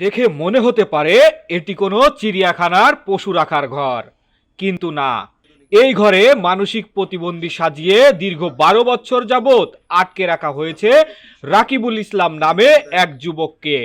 দেখে মনে হতে পারে এটি কোনো চিড়িয়াখানার পশু রাখার ঘর। কিন্তু না, এই ঘরে মানসিক প্রতিবন্ধী সাজিয়ে দীর্ঘ বারো বছর যাবৎ আটকে রাখা হয়েছে রাকিবুল ইসলাম নামে এক যুবককে।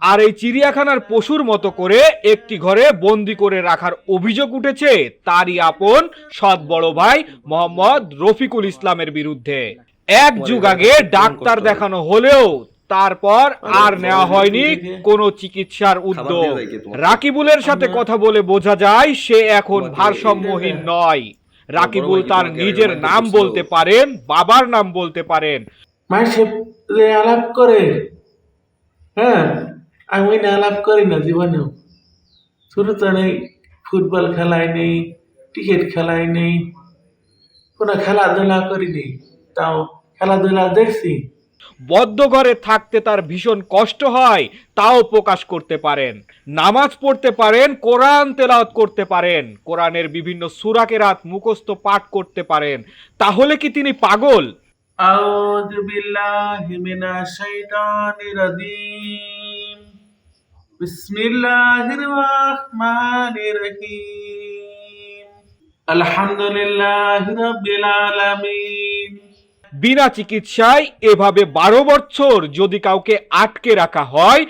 আর এই চিড়িয়াখানার পশুর মতো করে একটি ঘরে বন্দি করে রাখার অভিযোগ উঠেছে তারই আপন সৎ বড় ভাই মোহাম্মদ রফিকুল ইসলামের বিরুদ্ধে। এক যুগ আগে ডাক্তার দেখানো হলেও তারপর আর নেওয়া হয়নি কোনো চিকিৎসার উদ্যোগ। রাকিবুলের সাথে কথা বলে বোঝা যায় সে এখন ভারসাম্যহীন নয়। রাকিবুল তার নিজের নাম বলতে পারেন বাবার নাম বলতে পারেন। মায়ের সাথে আলাপ করে। হ্যাঁ আমি না আলাপ করি না জীবনেও। শুরুতে নেই ফুটবল খেলায় নেই ক্রিকেট খেলায় নেই। কোনো খেলাধুলা করিনি তাও খেলাধুলা দেখছি। বদ্ধ ঘরে থাকতে তার ভীষণ কষ্ট হয় তাও প্রকাশ করতে পারেন নামাজ পড়তে পারেন কোরআন তেলাওয়াত করতে পারেন কোরআনের বিভিন্ন সুরাকেরাত মুখস্থ পাঠ করতে পারেন তাহলে কি তিনি পাগল أعوذ بالله من الشيطان الرجيم بسم الله الرحمن الرحيم الحمد لله رب العالمين বিনা চিকিৎসায় এভাবে বারো বছর যদি কাউকে আটকে রাখা হয়,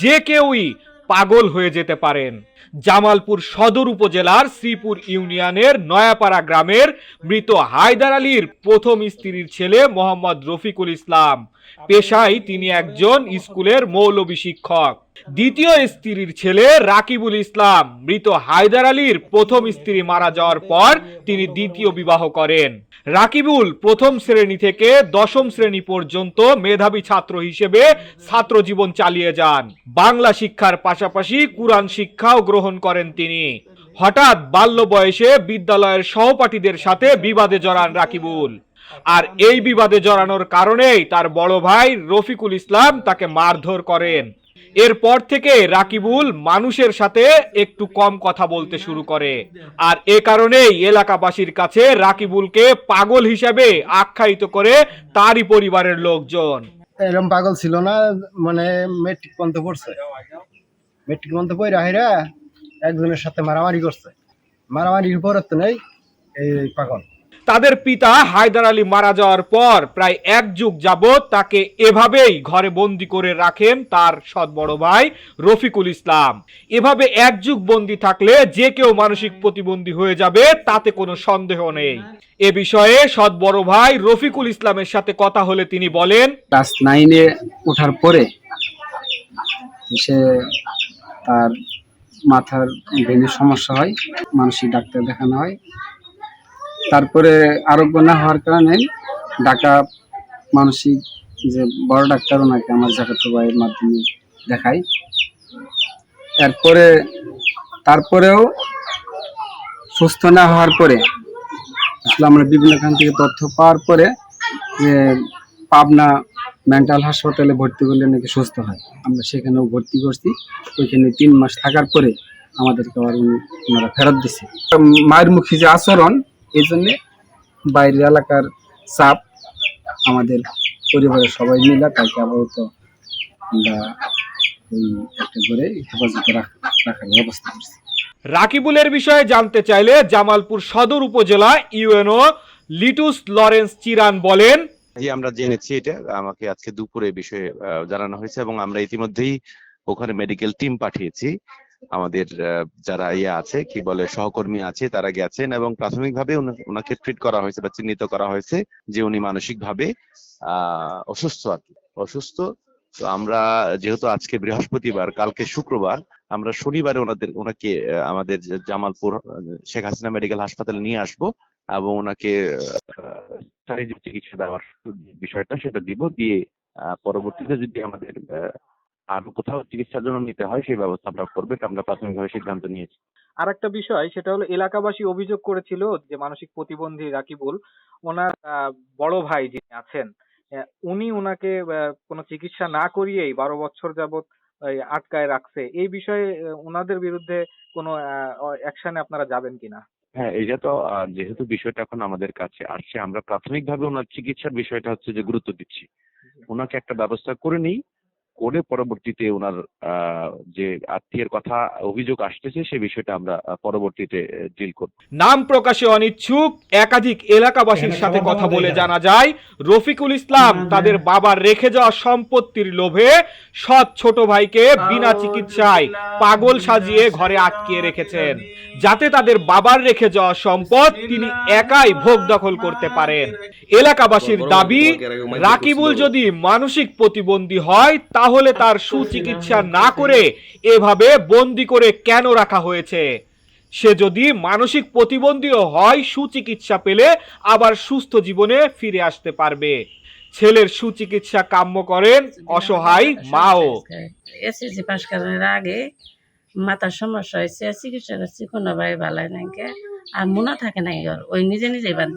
যে কেউই পাগল হয়ে যেতে পারেন। জামালপুর সদর উপজেলার শ্রীপুর ইউনিয়নের নয়াপাড়া গ্রামের মৃত হায়দার আলীর প্রথম স্ত্রীর ছেলে মোহাম্মদ রফিকুল ইসলাম। পেশায় তিনি একজন স্কুলের মৌলবী শিক্ষক। দ্বিতীয় স্ত্রীর ছেলে রাকিবুল ইসলাম। মৃত হায়দার আলীর প্রথম স্ত্রী মারা যাওয়ার পর তিনি দ্বিতীয় বিবাহ করেন। রাকিবুল প্রথম শ্রেণি থেকে দশম শ্রেণি পর্যন্ত মেধাবী ছাত্র হিসেবে ছাত্র জীবন চালিয়ে যান। বাংলা শিক্ষার পাশাপাশি কুরআন শিক্ষাও গ্রহণ করেন তিনি। হঠাৎ বাল্য বয়সে বিদ্যালয়ের সহপাঠীদের সাথে বিবাদে জড়ান রাকিবুল। আর এই বিবাদে জড়ানোর কারণেই তার বড় ভাই রফিকুল ইসলাম তাকে মারধর করেন। এরপর থেকে রাকিবুল মানুষের সাথে একটু কম কথা বলতে শুরু করে। আর এ কারণেই এলাকাবাসীর কাছে রাকিবুলকে পাগল হিসাবে আখ্যায়িত করে তারই পরিবারের লোকজন। এরকম পাগল ছিল না মানে মেট্রিক পর্যন্ত পড়ছে। মেট্রিক পর্যন্ত পড়ে আহিরা একজনের সাথে মারামারি করছে। মারামারির পরে তো নেই এই পাগল। তাদের পিতা হায়দার আলী মারা যাওয়ার পর প্রায় এক যুগ যাবৎ তাকে এভাবেই ঘরে বন্দি করে রাখেন তার সৎ বড় ভাই রফিকুল ইসলাম। এভাবে এক যুগ বন্দি থাকলে যে কেউ মানসিক প্রতিবন্ধী হয়ে যাবে তাতে কোনো সন্দেহ নেই। এ বিষয়ে সৎ বড় ভাই রফিকুল ইসলামের সাথে কথা হলে তিনি বলেন ক্লাস নাইনে ওঠার পরে সে তার মাথার ব্রেনের সমস্যা হয়, মানসিক ডাক্তার দেখানো হয়। তারপরে আরোগ্য না হওয়ার কারণে ঢাকা মানসিক যে বড় ডাক্তার ওনাকে আমার জাকাত ভাইয়ের মাধ্যমে দেখাই। এরপরে, তারপরেও সুস্থ না হওয়ার পরে, আসলে আমরা বিভিন্ন খান থেকে তথ্য পাওয়ার পরে যে পাবনা মেন্টাল হাসপাতালে ভর্তি করলে নাকি সুস্থ হয়। আমরা সেখানেও ভর্তি করছি। ওইখানে তিন মাস থাকার পরে আমাদেরকে আবার ওনারা ফেরত দিছে। মায়ের মুখী যে আচরণ, এই জন্যে বাইরের এলাকার চাপ আমাদের পরিবারের সবাই মিলে তাকে আপাতত আমরা ওই একটা করে হেফাজতে রাখার ব্যবস্থা করছি। রাকিবুলের বিষয়ে জানতে চাইলে জামালপুর সদর উপজেলা ইউএনও লিটুস লরেন্স চিরান বলেন আমরা জেনেছি এটা, আমাকে আজকে দুপুরে বিষয়ে জানানো হয়েছে এবং আমরা ইতিমধ্যেই ওখানে মেডিকেল টিম পাঠিয়েছি। আমাদের যারা ইয়ে আছে, কি বলে, সহকর্মী আছে, তারা গেছেন এবং প্রাথমিকভাবে ওনাকে ট্রিট করা হয়েছে বা চিহ্নিত করা হয়েছে যে উনি মানসিকভাবে অসুস্থ আর কি, অসুস্থ। তো আমরা যেহেতু আজকে বৃহস্পতিবার, কালকে শুক্রবার, আমরা শনিবারে ওনাদের, ওনাকে আমাদের জামালপুর শেখ হাসিনা মেডিকেল হাসপাতালে নিয়ে আসব এবং ওনাকে আহ, শারীরিক চিকিৎসা দেওয়ার বিষয়টা সেটা দিব দিয়ে পরবর্তীতে যদি আমাদের আরও কোথাও চিকিৎসার জন্য নিতে হয় সেই ব্যবস্থা আমরা করব আমরা প্রাথমিকভাবে সিদ্ধান্ত নিয়েছি। আর একটা বিষয় সেটা হলো এলাকাবাসী অভিযোগ করেছিল যে মানসিক প্রতিবন্ধী রাকিবুল ওনার বড় ভাই যিনি আছেন উনি ওনাকে কোনো চিকিৎসা না করিয়েই বারো বছর এই, আটকায় রাখছে। এই বিষয়ে ওনাদের বিরুদ্ধে কোনো অ্যাকশনে আপনারা যাবেন কিনা? হ্যাঁ এটা তো যেহেতু বিষয়টা এখন আমাদের কাছে আসছে আমরা প্রাথমিকভাবে ওনার চিকিৎসার বিষয়টা হচ্ছে যে গুরুত্ব দিচ্ছি। ওনাকে একটা ব্যবস্থা করে নিই করে পরবর্তীতে ওনার যে আত্মীয়ের কথা অভিযোগ আসতেছে সে বিষয়টা আমরা পরবর্তীতে ডিল করব। নাম প্রকাশে অনিচ্ছুক একাধিক এলাকাবাসীর সাথে কথা বলে জানা যায় রফিকুল ইসলাম তাদের বাবার রেখে যাওয়া সম্পত্তির লোভে সৎ ছোট ভাইকে বিনা চিকিৎসায় পাগল সাজিয়ে ঘরে আটকিয়ে রেখেছেন। যাতে তাদের বাবার রেখে যাওয়া সম্পদ তিনি একাই ভোগ দখল করতে পারেন। এলাকাবাসীর দাবি রাকিবুল যদি মানসিক প্রতিবন্ধী হয় তাহলে তার সুচিকিৎসা না করে এভাবে বন্দি করে কেন রাখা হয়েছে? সে যদি মানসিক প্রতিবন্ধীও হয়, সুচিকিৎসা পেলে আবার সুস্থ জীবনে ফিরে আসতে পারবে। ছেলের সুচিকিৎসা কাম্য করেন অসহায় মাও। এসএসসি পাশ করার আগে মাথার সমস্যা হয়েছে, চিকিৎসা কোনো ভাই ভালো নাই আর মনে থাকে নাই ওই নিজে নিজেই বাদ